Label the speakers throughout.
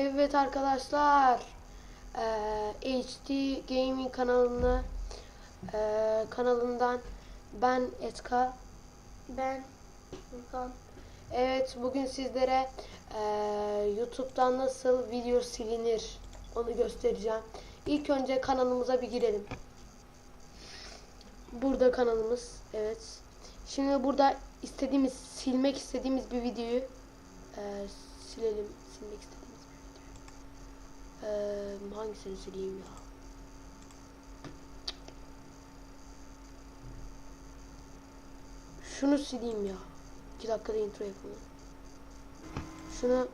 Speaker 1: Evet arkadaşlar. eee, HD Gaming kanalını eee, kanalından ben Etka.
Speaker 2: Ben Furkan.
Speaker 1: Evet bugün sizlere eee, YouTube'dan nasıl video silinir onu göstereceğim. İlk önce kanalımıza bir girelim. Burada kanalımız. Evet. Şimdi burada istediğimiz silmek istediğimiz bir videoyu eee, silelim. Silmek istediğimiz Eee, hangisini sileyim ya? Şunu sileyim ya. 2 dakikada intro yapalım. Şunu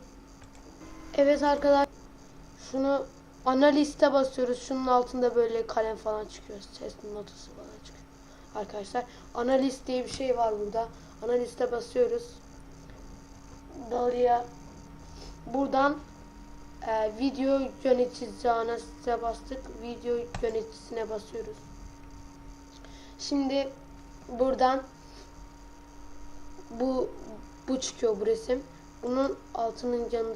Speaker 1: Evet arkadaşlar şunu analiste basıyoruz. Şunun altında böyle kalem falan çıkıyor. Ses notası falan çıkıyor. Arkadaşlar analist diye bir şey var burada. Analiste basıyoruz. Buraya buradan e, video yöneticisi analisine bastık. Video yöneticisine basıyoruz. Şimdi buradan bu bu çıkıyor bu resim. Bunun altının yanı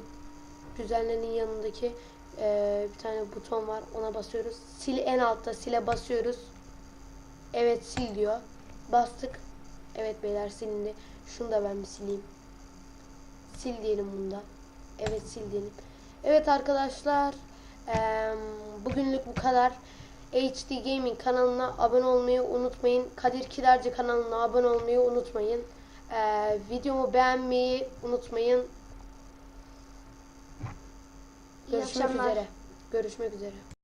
Speaker 1: düzenlenin yanındaki eee, bir tane buton var. Ona basıyoruz. Sil en altta sile basıyoruz. Evet sil diyor. Bastık. Evet beyler silindi. Şunu da ben bir sileyim. Sil diyelim bunda. Evet sil diyelim. Evet arkadaşlar. eee, bugünlük bu kadar. HD Gaming kanalına abone olmayı unutmayın. Kadir Kilerci kanalına abone olmayı unutmayın. Eee, videomu beğenmeyi unutmayın. Görüşmek üzere. Görüşmek üzere.